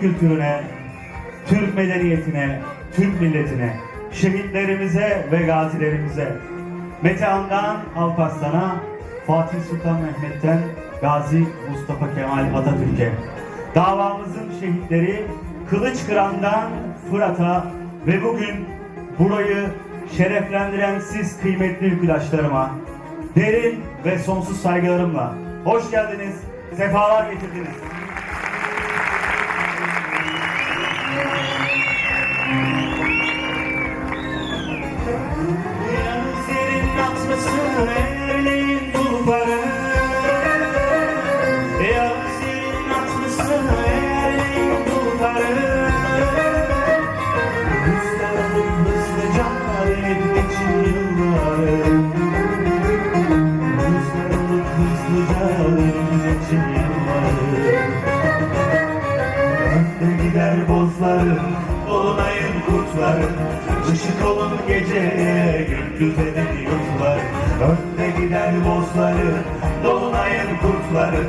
Türk kültürüne, Türk medeniyetine, Türk milletine, şehitlerimize ve gazilerimize, Metehan'dan Alparslan'a, Fatih Sultan Mehmet'ten Gazi Mustafa Kemal Atatürk'e, davamızın şehitleri Kılıç Kıran'dan Fırat'a ve bugün burayı şereflendiren siz kıymetli ülküdaşlarıma derin ve sonsuz saygılarımla hoş geldiniz, sefalar getirdiniz. Bozları, dolunayın kurtları.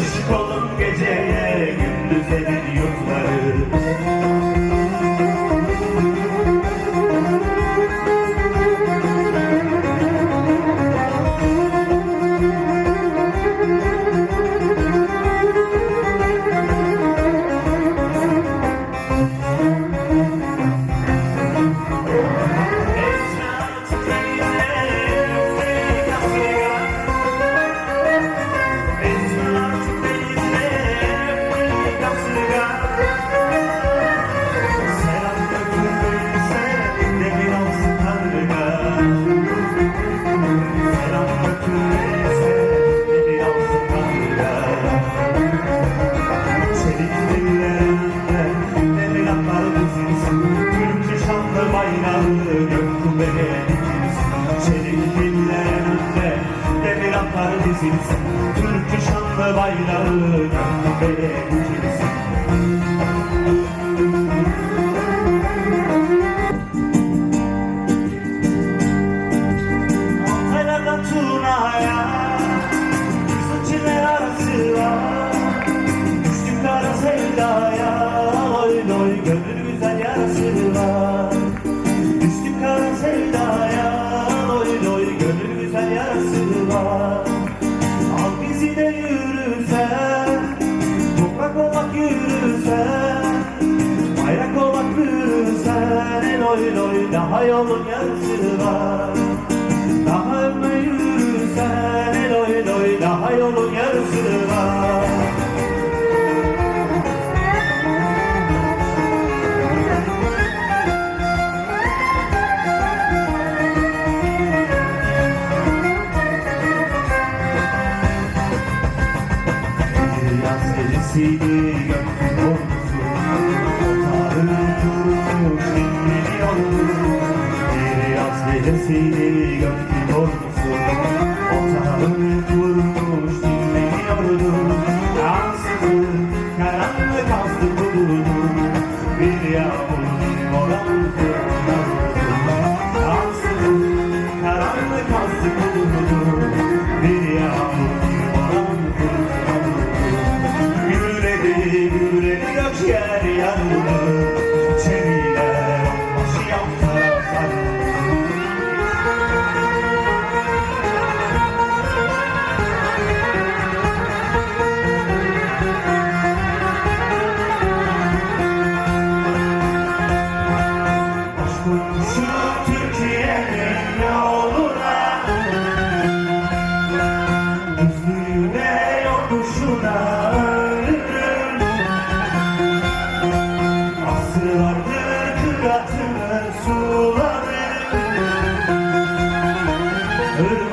Işık olun geceye, gündüze de yurtları demir atlar dizilsin. Türkçe şanlı bayrağı gök kubbeye dikilsin yürüsen El oy oy daha yolun yarısı var. Daha ömre yürüsen El oy oy daha yolun yarısı var. Yaz gecesiydi gökyüzü yer yandı Aşkın şu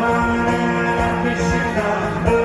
Irmağın akışında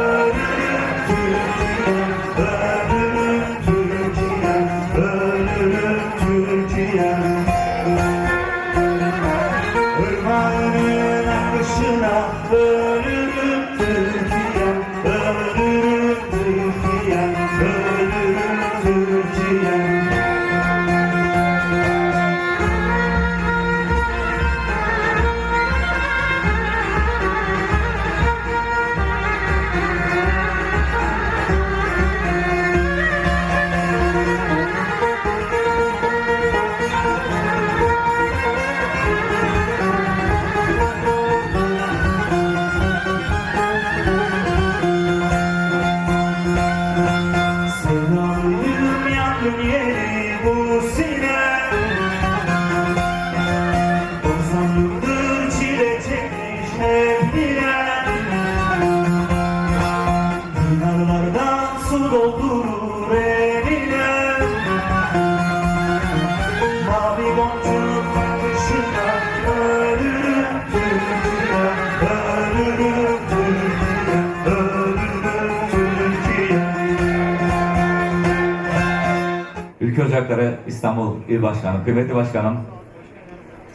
Ocakları İstanbul İl Başkanı, kıymetli başkanım.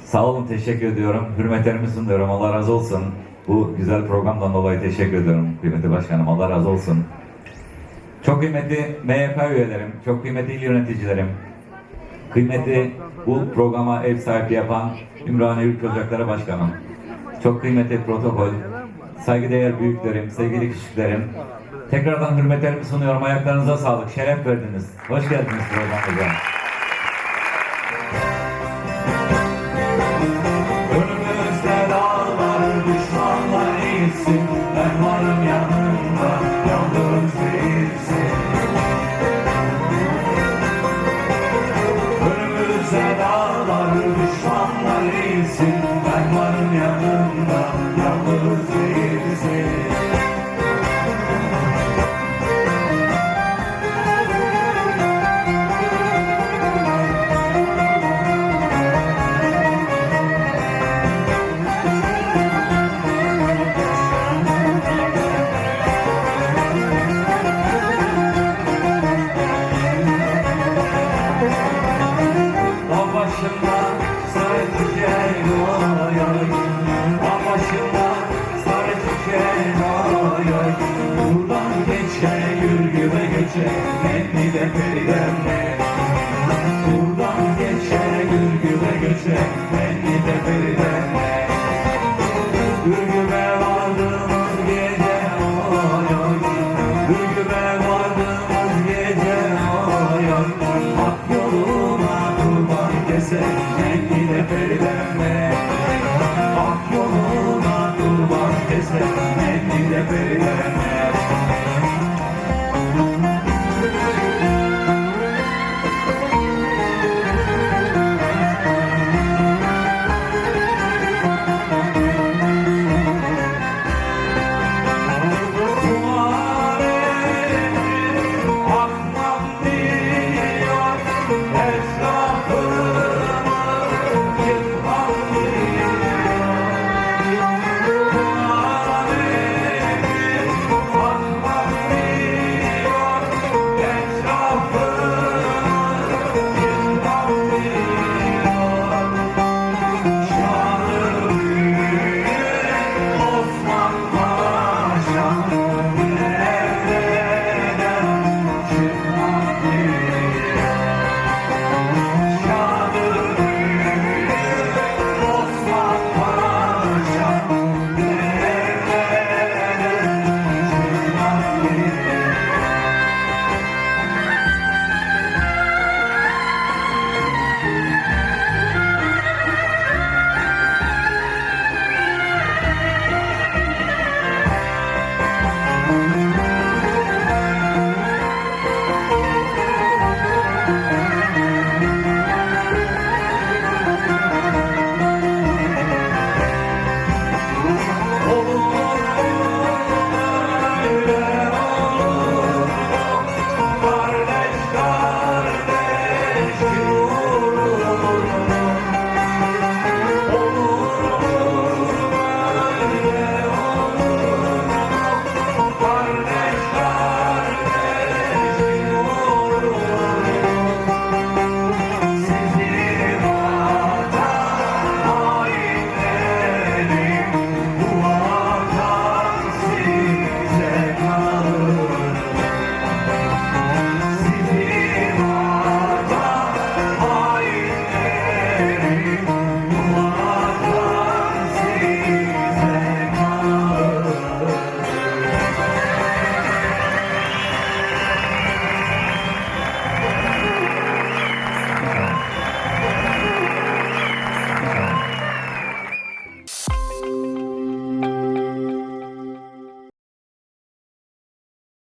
Sağ olun, teşekkür ediyorum. Hürmetlerimi sunuyorum. Allah razı olsun. Bu güzel programdan dolayı teşekkür ediyorum kıymetli başkanım. Allah razı olsun. Çok kıymetli MYK üyelerim, çok kıymetli il yöneticilerim, kıymetli bu programa ev sahipliği yapan Ümraniye Ülke Ocakları Başkanım, çok kıymetli protokol, saygıdeğer büyüklerim, sevgili küçüklerim, tekrardan hürmetlerimi sunuyorum. Ayaklarınıza sağlık, şeref verdiniz. Hoş geldiniz programımıza. Önümüzde geçe Nenni de peridenle Ürgüme vardığımız gece oy oy. Ürgüme vardığımız gece oy oy. Hak yoluna kurban kesek Nenni de peridenle Hak yoluna kurban kesek Nenni de peridenle